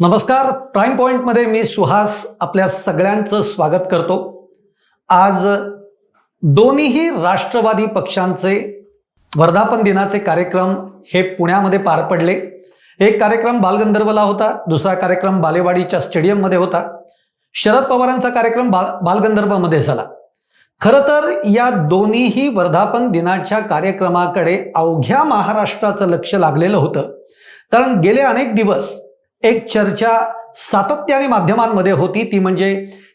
नमस्कार. प्राईम पॉईंटमध्ये मी सुहास आपल्या सगळ्यांचं स्वागत करतो. आज दोन्हीही राष्ट्रवादी पक्षांचे वर्धापन दिनाचे कार्यक्रम हे पुण्यामध्ये पार पडले. एक कार्यक्रम बालगंधर्वला होता दुसरा कार्यक्रम बालेवाडीच्या स्टेडियममध्ये होता. शरद पवारांचा कार्यक्रम बाल बालगंधर्वमध्ये झाला. खरं तर या दोन्हीही वर्धापन दिनाच्या कार्यक्रमाकडे अवघ्या महाराष्ट्राचं लक्ष लागलेलं होतं. कारण गेले अनेक दिवस एक चर्चा सातत्याने माध्यमांमध्ये होती. ती म्हणजे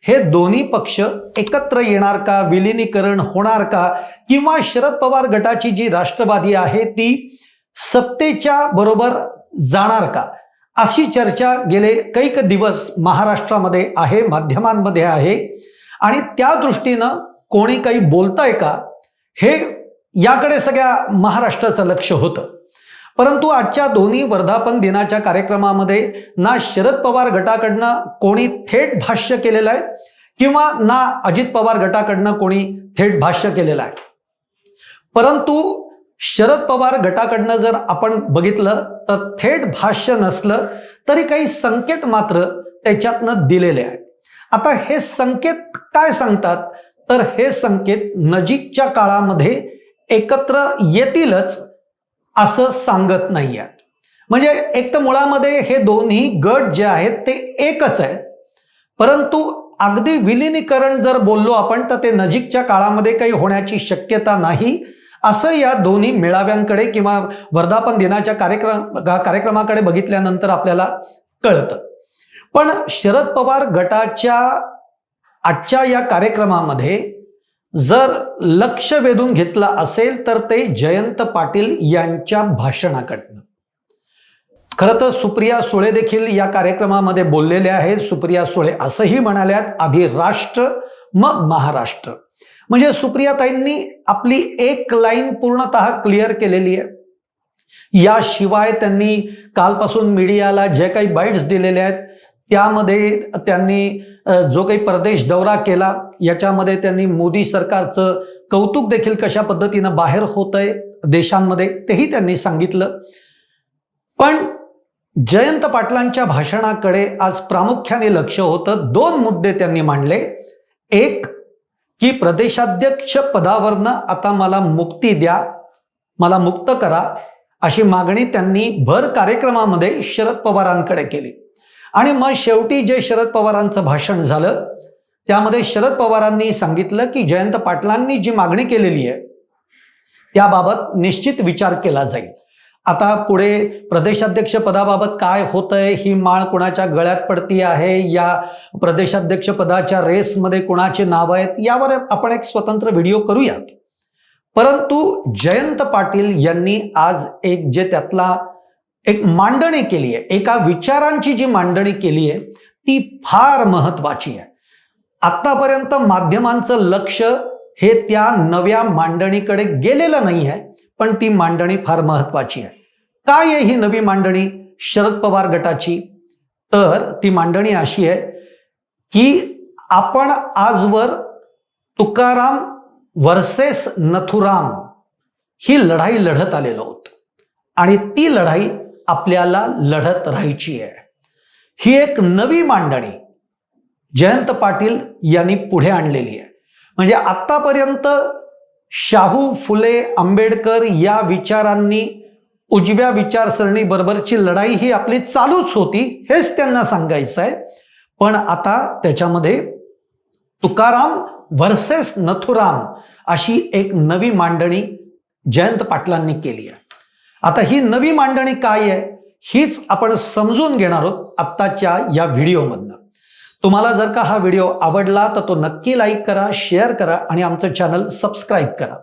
हे दोन्ही पक्ष एकत्र येणार का विलिनीकरण होणार का किंवा शरद पवार गटाची जी राष्ट्रवादी आहे ती सत्तेच्या बरोबर जाणार का? अशी चर्चा गेले कैक दिवस महाराष्ट्रामध्ये आहे माध्यमांमध्ये आहे. आणि त्या दृष्टीनं कोणी काही बोलताय का हे याकडे सगळ्या महाराष्ट्राचं लक्ष होतं. परंतु आजच्या दोन्ही वर्धापन दिनाच्या कार्यक्रमामध्ये ना शरद पवार गटाकडनं कोणी थेट भाष्य केलेलं आहे किंवा ना अजित पवार गटाकडनं कोणी थेट भाष्य केलेलं आहे. परंतु शरद पवार गटाकडनं जर आपण बघितलं तर थेट भाष्य नसलं तरी काही संकेत मात्र त्याच्यातनं दिलेले आहे आता हे संकेत काय सांगतात? तर हे संकेत नजीकच्या काळामध्ये एकत्र येतीलच असं सांगत नाही आहेत म्हणजे एक तर मुळामध्ये हे दोन्ही गट जे आहेत ते एकच आहेत. परंतु अगदी विलिनीकरण जर बोललो आपण तर ते नजीकच्या काळामध्ये काही होण्याची शक्यता नाही. असं या दोन्ही मेळाव्यांकडे किंवा वर्धापन दिनाच्या कार्यक्रम कार्यक्रमाकडे बघितल्यानंतर आपल्याला कळतं. पण शरद पवार गटाच्या आजच्या या कार्यक्रमामध्ये जर लक्ष वेधून घेतलं असेल तर ते जयंत पाटील यांच्या भाषणाकडनं. खरं तर सुप्रिया सुळे देखील या कार्यक्रमामध्ये बोललेले आहेत. सुप्रिया सुळे असंही म्हणाल्यात आधी राष्ट्र मग महाराष्ट्र. म्हणजे सुप्रियाताईंनी आपली एक लाईन पूर्णतः क्लिअर केलेली आहे. याशिवाय त्यांनी कालपासून मीडियाला जे काही बाईट्स दिलेले आहेत त्यामध्ये त्यांनी जो काही परदेश दौरा केला याच्यामध्ये त्यांनी मोदी सरकारचं कौतुक देखील कशा पद्धतीनं बाहेर होत आहे देशांमध्ये तेही त्यांनी सांगितलं. पण जयंत पाटलांच्या भाषणाकडे आज प्रामुख्याने लक्ष होतं. दोन मुद्दे त्यांनी मांडले. एक की प्रदेशाध्यक्ष पदावरनं आता मला मुक्ती द्या मला मुक्त करा अशी मागणी त्यांनी भर कार्यक्रमामध्ये शरद पवारांकडे केली. आणि मग शेवटी जे शरद पवारांचं भाषण झालं त्यामध्ये शरद पवारांनी सांगितलं की जयंत पाटलांनी जी मागणी केलेली आहे त्याबाबत निश्चित विचार केला जाईल. आता पुढे प्रदेशाध्यक्ष पदाबाबत काय होतंय ही माळ कोणाच्या गळ्यात पडती आहे या प्रदेशाध्यक्ष पदाच्या रेसमध्ये कोणाचे नाव आहेत यावर आपण एक स्वतंत्र व्हिडिओ करूयात. परंतु जयंत पाटील यांनी आज एक जे त्यातला एक मांडणी केली आहे. एका विचारांची जी मांडणी केली आहे ती फार महत्वाची आहे. आतापर्यंत माध्यमांचं लक्ष हे त्या नव्या मांडणीकडे गेलेलं नाही आहे पण ती मांडणी फार महत्वाची आहे. काय आहे ही नवी मांडणी? शरद पवार गटाची. तर ती मांडणी अशी आहे की आपण आजवर तुकाराम वर्सेस नथुराम ही लढाई लढत आलेलो आहोत. आणि ती लढाई आपल्याला लढत राहायची आहे. ही एक नवी मांडणी जयंत पाटील यांनी पुढे आणलेली आहे. म्हणजे आतापर्यंत शाहू फुले आंबेडकर या विचारांनी उजव्या विचारसरणी बरोबरची लढाई ही आपली चालूच होती हेच त्यांना सांगायचं आहे पण आता त्याच्यामध्ये तुकाराम वर्सेस नथुराम अशी एक नवी मांडणी जयंत पाटलांनी केली आहे. आता ही नवी मांडणी काय आहे हीच आपण समजून घेणार आहोत आत्ताच्या या व्हिडिओमधनं. तुम्हाला जर का हा व्हिडिओ आवडला तर तो नक्की लाईक करा शेअर करा आणि आमचं चॅनल सबस्क्राईब करा.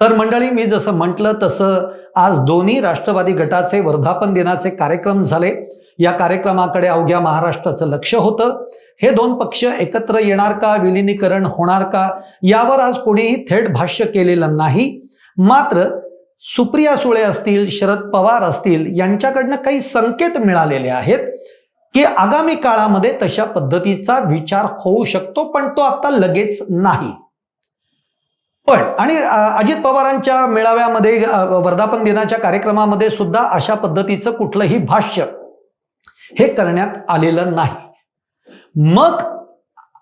तर मंडळी मी जसं म्हटलं तसं आज दोन्ही राष्ट्रवादी गटाचे वर्धापन दिनाचे कार्यक्रम झाले. या कार्यक्रमाकडे अवघ्या महाराष्ट्राचं लक्ष होतं. हे दोन पक्ष एकत्र येणार का विलिनीकरण होणार का यावर आज कोणीही थेट भाष्य केलेलं नाही. मात्र सुप्रिया सुळे असतील शरद पवार असतील यांच्याकडनं काही संकेत मिळालेले आहेत की आगामी काळामध्ये तशा पद्धतीचा विचार होऊ शकतो पण तो आता लगेच नाही. पण आणि अजित पवारांच्या मेळाव्यामध्ये वर्धापन दिनाच्या कार्यक्रमामध्ये सुद्धा अशा पद्धतीचं कुठलंही भाष्य हे करण्यात आलेलं नाही. मग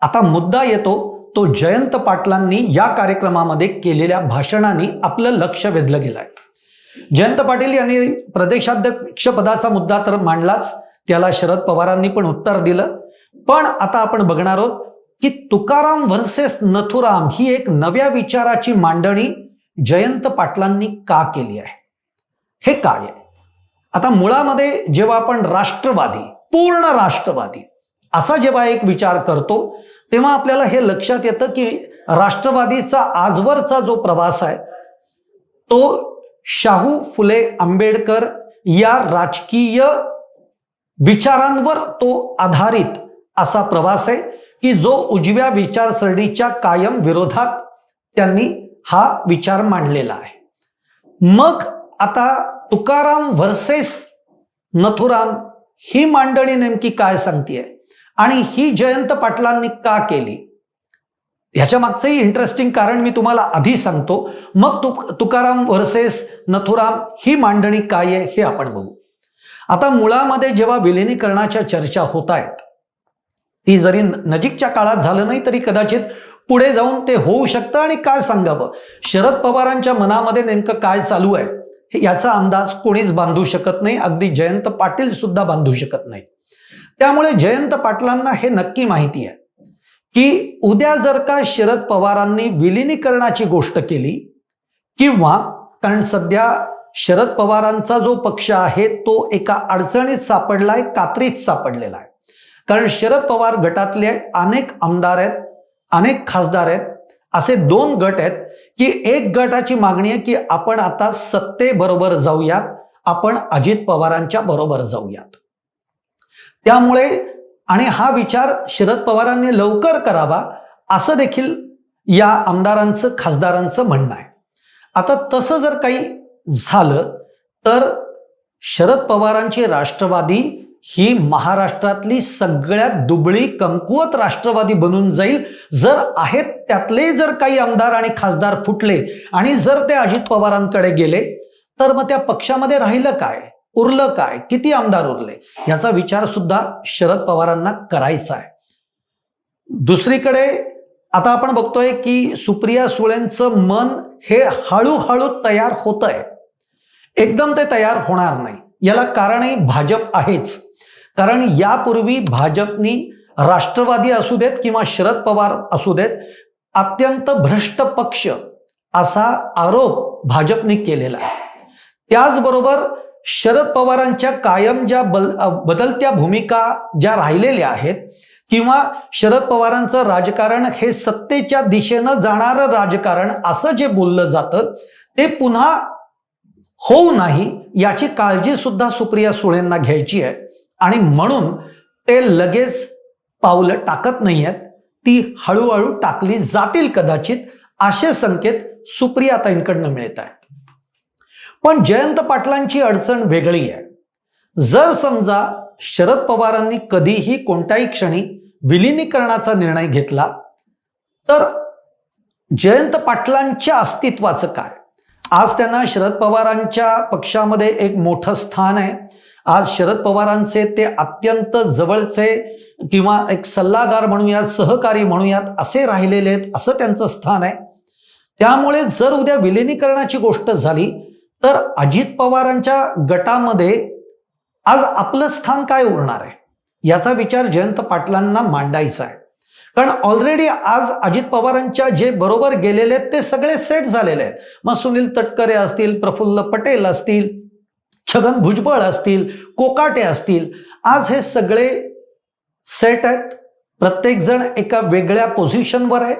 आता मुद्दा येतो तो जयंत पाटलांनी या कार्यक्रमामध्ये केलेल्या भाषणाने आपलं लक्ष वेधलं गेलं आहे जयंत पाटील यांनी प्रदेशाध्यक्ष पदाचा मुद्दा तर मांडलाच त्याला शरद पवारांनी पण उत्तर दिलं. पण आता आपण बघणार आहोत की तुकाराम व्हर्सेस नथुराम ही एक नव्या विचाराची मांडणी जयंत पाटलांनी का केली आहे? हे काय आहे? आता मुळामध्ये जेव्हा आपण राष्ट्रवादी पूर्ण राष्ट्रवादी असा जेव्हा एक विचार करतो तेव्हा आपल्याला हे लक्षात येतं की राष्ट्रवादीचा आजवरचा जो प्रवास आहे तो शाहू फुले आंबेडकर या राजकीय विचारांवर तो आधारित असा प्रवास आहे की जो उजव्या विचारसरणीच्या कायम विरोधात त्यांनी हा विचार मांडलेला आहे. मग आता तुकाराम व्हर्सेस नथुराम ही मांडणी नेमकी काय सांगतेय? आणि ही जयंत पाटलांनी का केली? ह्याच्या मागचंही इंटरेस्टिंग कारण मी तुम्हाला आधी सांगतो. मग तुक तुकाराम व्हर्सेस नथुराम ही मांडणी काय आहे हे आपण बघू. आता मुळामध्ये जेव्हा विलिनीकरणाच्या चर्चा होत आहेत ती जरी नजीकच्या काळात झालं नाही तरी कदाचित पुढे जाऊन ते होऊ शकतं आणि काय सांगावं? शरद पवारांच्या मनामध्ये नेमकं काय चालू आहे? हे याचा अंदाज कोणीच बांधू शकत नाही. अगदी जयंत पाटील सुद्धा बांधू शकत नाही त्यामुळे जयंत पाटलांना हे नक्की माहिती आहे. की उद्या जर का शरद पवारांनी विलिनीकरणाची गोष्ट केली किंवा कारण सध्या शरद पवारांचा जो पक्ष आहे तो एका अडचणीत सापडलाय कात्रीत सापडलेला आहे. कारण शरद पवार गटातले अनेक आमदार आहेत अनेक खासदार आहेत असे दोन गट आहेत की एक गटाची मागणी आहे की आपण आता सत्तेबरोबर जाऊयात आपण अजित पवारांच्या बरोबर जाऊयात. त्यामुळे आणि हा विचार शरद पवारांनी लवकर करावा असं देखील या आमदारांचं खासदारांचं म्हणणं आहे. आता तसं जर काही झालं तर शरद पवारांची राष्ट्रवादी ही महाराष्ट्रातली सगळ्यात दुबळी कमकुवत राष्ट्रवादी बनून जाईल. जर आहेत त्यातले जर काही आमदार आणि खासदार फुटले आणि जर ते अजित पवारांकडे गेले तर मग त्या पक्षामध्ये राहिलं काय? उरलं काय? किती आमदार उरले? याचा विचार सुद्धा शरद पवारांना करायचा आहे. दुसरीकडे आता आपण बघतोय की सुप्रिया सुळेंचं मन हे हळूहळू तयार होत आहे एकदम ते तयार होणार नाही. याला कारणही भाजप आहेच. कारण यापूर्वी भाजपनी राष्ट्रवादी असू देत किंवा शरद पवार असू देत अत्यंत भ्रष्ट पक्ष असा आरोप भाजपने केलेला आहे. त्याचबरोबर शरद पवारांच्या कायम ज्या बल बदलत्या भूमिका ज्या राहिलेल्या आहेत किंवा शरद पवारांचं राजकारण हे सत्तेच्या दिशेनं जाणारं राजकारण असं जे बोललं जातं ते पुन्हा होऊ नाही याची काळजी सुद्धा सुप्रिया सुळेंना घ्यायची आहे. आणि म्हणून ते लगेच पावलं टाकत नाही आहेत. ती हळूहळू टाकली जातील कदाचित असे संकेत सुप्रियाताईंकडनं मिळत आहेत. पण जयंत पाटलांची अडचण वेगळी आहे. जर समजा शरद पवारांनी कधीही कोणत्याही क्षणी विलिनीकरणाचा निर्णय घेतला तर जयंत पाटलांच्या अस्तित्वाचं काय? आज त्यांना शरद पवारांच्या पक्षामध्ये एक मोठं स्थान आहे. आज शरद पवारांचे ते अत्यंत जवळचे किंवा एक सल्लागार म्हणूयात सहकारी म्हणूयात असे राहिलेले आहेत असं त्यांचं स्थान आहे. त्यामुळे जर उद्या विलिनीकरणाची गोष्ट झाली तर अजित पवारांच्या गटामध्ये आज आपलं स्थान काय उरणार आहे? याचा विचार जयंत पाटलांना मांडायचा आहे. कारण ऑलरेडी आज अजित पवारांच्या जे बरोबर गेलेले आहेत ते सगळे सेट झालेले आहेत. मग सुनील तटकरे असतील प्रफुल्ल पटेल असतील छगन भुजबळ असतील कोकाटे असतील आज हे सगळे सेट आहेत. प्रत्येक जण एका वेगळ्या पोझिशनवर आहे.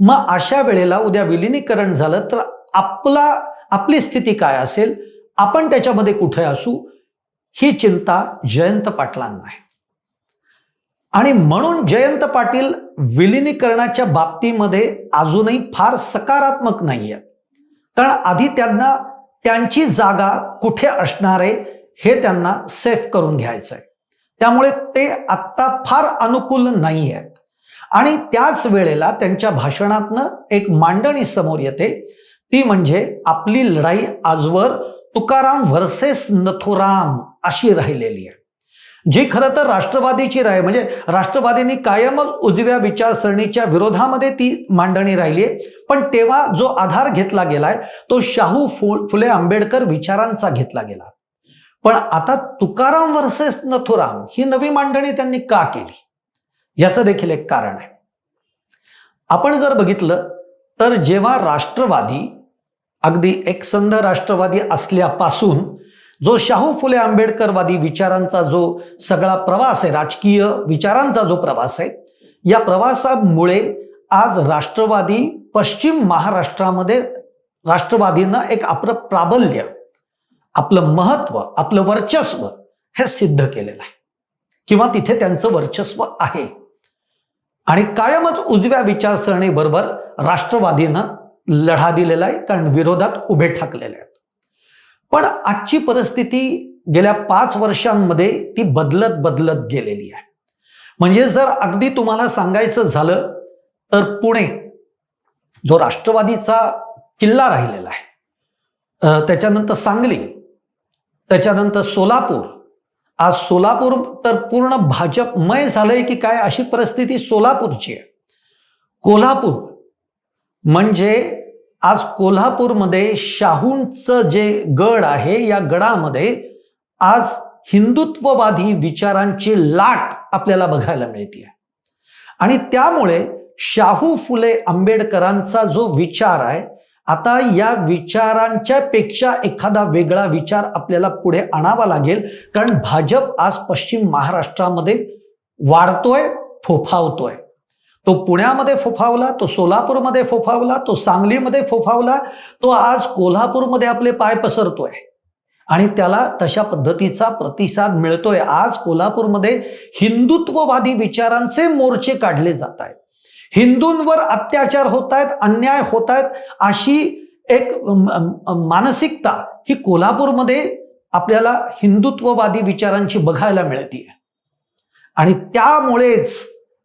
मग अशा वेळेला उद्या विलिनीकरण झालं तर आपला आपली स्थिती काय असेल आपण त्याच्यामध्ये कुठे असू ही चिंता जयंत पाटलांना आहे. आणि म्हणून जयंत पाटील विलिनीकरणाच्या बाबतीमध्ये अजूनही फार सकारात्मक नाही आहे कारण आधी त्यांना त्यांची जागा कुठे असणार आहे हे त्यांना सेफ करून घ्यायचं आहे त्यामुळे ते आत्ता फार अनुकूल नाही आहेत आणि त्याच वेळेला त्यांच्या भाषणातनं एक मांडणी समोर येते ती म्हणजे आपली लढाई आजवर तुकाराम व्हर्सेस नथुराम अशी राहिलेली आहे. जी खरं तर राष्ट्रवादीची राय म्हणजे राष्ट्रवादींनी कायमच उजव्या विचारसरणीच्या विरोधामध्ये ती मांडणी राहिली आहे. पण तेव्हा जो आधार घेतला गेलाय तो शाहू फु फुले आंबेडकर विचारांचा घेतला गेला. पण आता तुकाराम वर्सेस नथुराम ही नवी मांडणी त्यांनी का केली? याचं देखील एक कारण आहे. आपण जर बघितलं तर जेव्हा राष्ट्रवादी अगदी एकसंध राष्ट्रवादी असल्यापासून जो शाहू फुले आंबेडकरवादी विचारांचा जो सगळा प्रवास आहे राजकीय विचारांचा जो प्रवास आहे या प्रवासामुळे आज राष्ट्रवादी पश्चिम महाराष्ट्रामध्ये राष्ट्रवादीनं एक आपलं प्राबल्य आपलं महत्त्व आपलं वर्चस्व हे सिद्ध केलेलं आहे. किंवा तिथे त्यांचं वर्चस्व आहे. आणि कायमच उजव्या विचारसरणीबरोबर राष्ट्रवादीनं लढा दिलेला आहे कारण विरोधात उभे ठाकलेले आहेत. पण आजची परिस्थिती गेल्या पाच वर्षांमध्ये ती बदलत बदलत गेलेली आहे. म्हणजे जर अगदी तुम्हाला सांगायचं झालं तर पुणे जो राष्ट्रवादीचा किल्ला राहिलेला आहे त्याच्यानंतर सांगली त्याच्यानंतर सोलापूर आज सोलापूर तर पूर्ण भाजपमय झालंय की काय अशी परिस्थिती सोलापूरची आहे. कोल्हापूर म्हणजे आज कोल्हापूरमध्ये शाहूंचं जे गड आहे या गडामध्ये आज हिंदुत्ववादी विचारांची लाट आपल्याला बघायला मिळते आणि त्यामुळे शाहू फुले आंबेडकरांचा जो विचार आहे आता या विचारांच्या पेक्षा एखादा वेगळा विचार आपल्याला पुढे आणावा लागेल कारण भाजप आज पश्चिम महाराष्ट्रामध्ये वाढतोय फोफावतोय. तो पुण्यामध्ये फोफावला तो सोलापूरमध्ये फोफावला तो सांगलीमध्ये फोफावला तो आज कोल्हापूरमध्ये आपले पाय पसरतोय. आणि त्याला तशा पद्धतीचा प्रतिसाद मिळतोय. आज कोल्हापूरमध्ये हिंदुत्ववादी विचारांचे मोर्चे काढले जात आहेत हिंदूंवर अत्याचार होत आहेत अन्याय होत आहेत अशी एक मानसिकता ही कोल्हापूरमध्ये आपल्याला हिंदुत्ववादी विचारांची बघायला मिळते आणि त्यामुळेच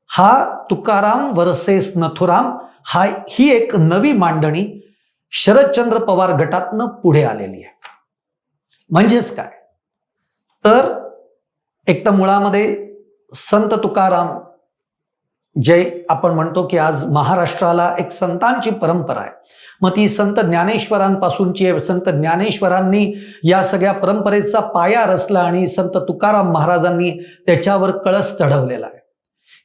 हा तुकाराम वर्सेस नथुराम हा ही एक नवी मांडणी शरदचंद्र पवार गटातनं पुढे आलेली आहे. म्हणजेच काय? तर एक तर मुळामध्ये संत तुकाराम जे आपण म्हणतो की आज महाराष्ट्राला एक संतांची परंपरा आहे. मग ती संत ज्ञानेश्वरांपासूनची आहे. संत ज्ञानेश्वरांनी या सगळ्या परंपरेचा पाया रचला आणि संत तुकाराम महाराजांनी त्याच्यावर कळस चढवलेला आहे.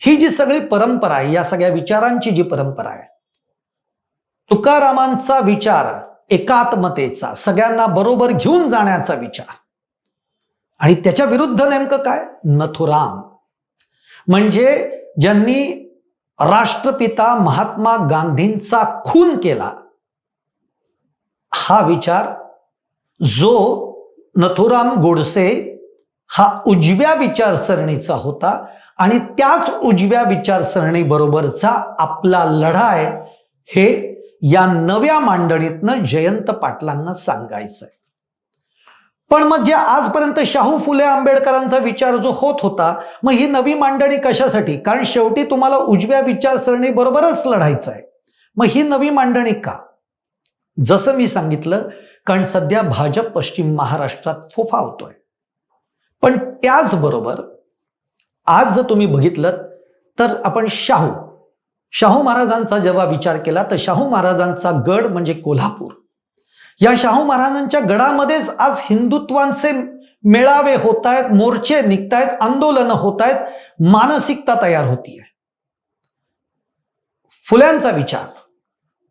ही जी सगळी परंपरा आहे या सगळ्या विचारांची जी परंपरा आहे तुकारामांचा विचार एकात्मतेचा सगळ्यांना बरोबर घेऊन जाण्याचा विचार. आणि त्याच्या विरुद्ध नेमकं काय? नथुराम. म्हणजे ज्यांनी राष्ट्रपिता महात्मा गांधींचा खून केला हा विचार जो नथुराम गोडसे हा उजव्या विचारसरणीचा होता आणि त्याच उजव्या विचारसरणीबरोबरचा आपला लढा आहे हे या नव्या मांडणीतनं जयंत पाटलांना सांगायचंय. पण मग जे आजपर्यंत शाहू फुले आंबेडकरांचा विचार जो होत होता मग ही नवी मांडणी कशासाठी? कारण शेवटी तुम्हाला उजव्या विचारसरणी बरोबरच लढायचं आहे मग ही नवी मांडणी का? जसं मी सांगितलं कारण सध्या भाजप पश्चिम महाराष्ट्रात फोफावतोय. पण त्याचबरोबर आज जर तुम्ही बघितलं तर आपण शाहू शाहू महाराजांचा जेव्हा विचार केला तर शाहू महाराजांचा गड म्हणजे कोल्हापूर. या शाहू महाराजांच्या गडामध्येच आज हिंदुत्वांचे मेळावे होत आहेत मोर्चे निघतायत आंदोलनं होत आहेत मानसिकता तयार होतीये. फुल्यांचा विचार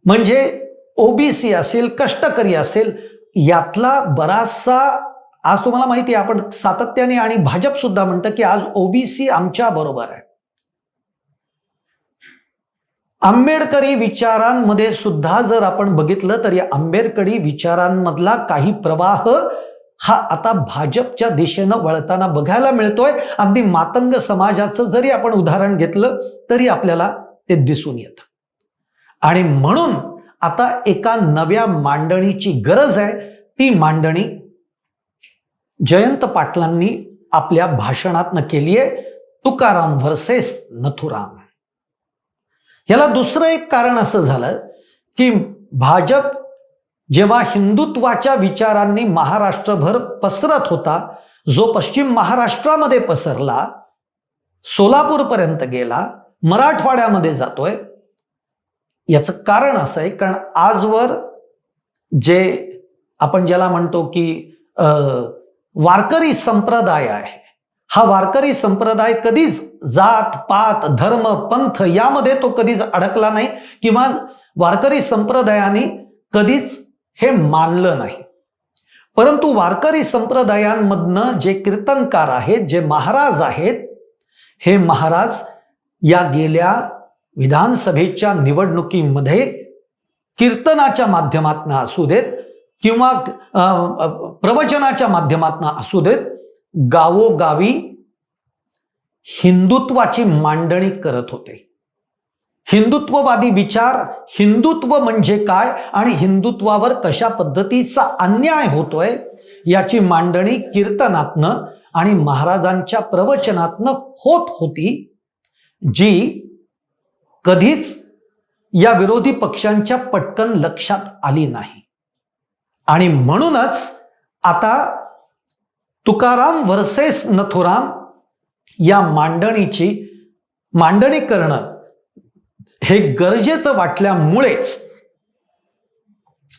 म्हणजे ओबीसी असेल कष्टकरी असेल यातला बराचसा आज तुम्हाला माहिती आहे आपण सातत्याने आणि भाजप सुद्धा म्हणतं की आज ओबीसी आमच्या बरोबर आहे. आंबेडकरी विचारांमध्ये सुद्धा जर आपण बघितलं तर या आंबेडकरी विचारांमधला काही प्रवाह हा आता भाजपच्या दिशेनं वळताना बघायला मिळतोय. अगदी मातंग समाजाचं जरी आपण उदाहरण घेतलं तरी आपल्याला ते दिसून येतं. आणि म्हणून आता एका नव्या मांडणीची गरज आहे. ती मांडणी जयंत पाटलांनी आपल्या भाषणातनं केली आहे तुकाराम व्हर्सेस नथुराम. याला दुसरं एक कारण असं झालं की भाजप जेव्हा हिंदुत्वाच्या विचारांनी महाराष्ट्रभर पसरत होता जो पश्चिम महाराष्ट्रामध्ये पसरला सोलापूरपर्यंत गेला मराठवाड्यामध्ये जातोय याचं कारण असं आहे कारण आजवर जे आपण ज्याला म्हणतो की अ, वारकरी संप्रदाय आहे. हा वारकरी संप्रदाय कधीच जात पात धर्म पंथ यामध्ये तो कधीच अडकला नाही किंवा वारकरी संप्रदायाने कधीच हे मानलं नाही. परंतु वारकरी संप्रदायांमधनं जे कीर्तनकार आहेत जे महाराज आहेत हे महाराज या गेल्या विधानसभेच्या निवडणुकीमध्ये कीर्तनाच्या माध्यमातून असू देत किंवा प्रवचनाच्या माध्यमातून असू देत गावोगावी हिंदुत्वाची मांडणी करत होते. हिंदुत्ववादी विचार हिंदुत्व म्हणजे काय आणि हिंदुत्वावर कशा पद्धतीचा अन्याय होतोय याची मांडणी कीर्तनातनं आणि महाराजांच्या प्रवचनातनं होत होती जी कधीच या विरोधी पक्षांच्या पटकन लक्षात आली नाही. आणि म्हणूनच आता तुकाराम वर्सेस नथुराम या मांडणीची मांडणी करणं हे गरजेचं वाटल्यामुळेच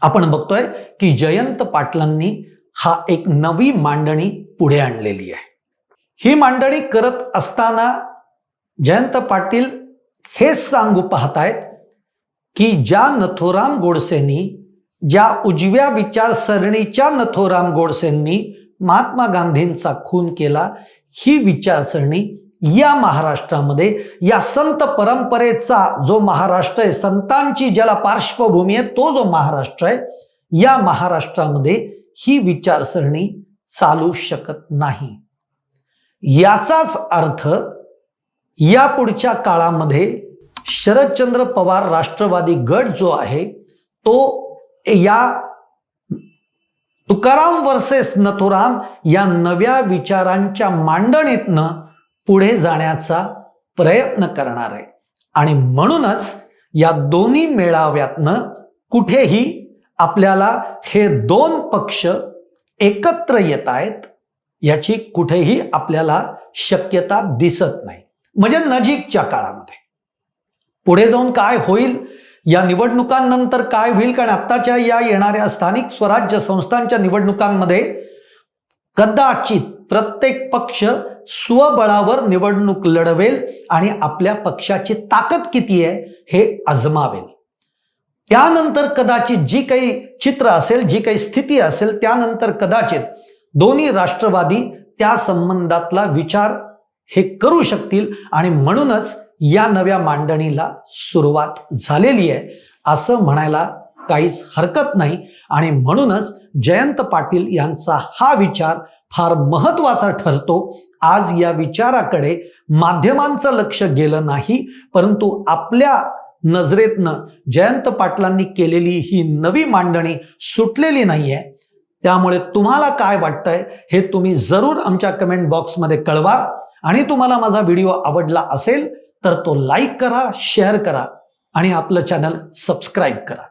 आपण बघतोय की जयंत पाटलांनी हा एक नवी मांडणी पुढे आणलेली आहे. ही मांडणी करत असताना जयंत पाटील हेच सांगू पाहतायत की ज्या नथुराम गोडसेंनी ज्या उजव्या विचारसरणीच्या नथोराम गोडसेंनी महात्मा गांधींचा खून केला ही विचारसरणी या महाराष्ट्रामध्ये या संत परंपरेचा जो महाराष्ट्र आहे संतांची ज्याला पार्श्वभूमी आहे तो जो महाराष्ट्र आहे या महाराष्ट्रामध्ये ही विचारसरणी चालू शकत नाही. याचाच अर्थ या पुढच्या काळामध्ये शरदचंद्र पवार राष्ट्रवादी गट जो आहे तो या तुकाराम वर्सेस नथुराम या नव्या विचारांच्या मांडणीतनं पुढे जाण्याचा प्रयत्न करणार आहे. आणि म्हणूनच या दोन्ही मेळाव्यातनं कुठेही आपल्याला हे दोन पक्ष एकत्र येत आहेत याची कुठेही आपल्याला शक्यता दिसत नाही. म्हणजे नजीकच्या काळामध्ये. पुढे जाऊन काय होईल? या निवडणुकांनंतर काय होईल? कारण आत्ताच्या या येणाऱ्या स्थानिक स्वराज्य संस्थांच्या निवडणुकांमध्ये कदाचित प्रत्येक पक्ष स्वबळावर निवडणूक लढवेल आणि आपल्या पक्षाची ताकद किती आहे हे आजमावेल. त्यानंतर कदाचित जी काही चित्र असेल जी काही स्थिती असेल त्यानंतर कदाचित दोन्ही राष्ट्रवादी त्या संबंधातला विचार हे करू शकतील आणि म्हणूनच या नव्या मांडणीला सुरुवात झालेली आहे. असं म्हणायला काहीच हरकत नाही. आणि म्हणूनच जयंत पाटील यांचा हा विचार फार महत्त्वाचा ठरतो. आज या विचाराकडे माध्यमांचं लक्ष गेलं नाही. परंतु आपल्या नजरेतनं जयंत पाटलांनी केलेली ही नवी मांडणी सुटलेली नाहीये. त्यामुळे तुम्हाला काय वाटतंय हे तुम्ही जरूर आमच्या कमेंट बॉक्समध्ये कळवा. आणि तुम्हाला माझा व्हिडिओ आवडला असेल तर तो लाईक करा शेअर करा आणि आपलं चॅनल सबस्क्राईब करा.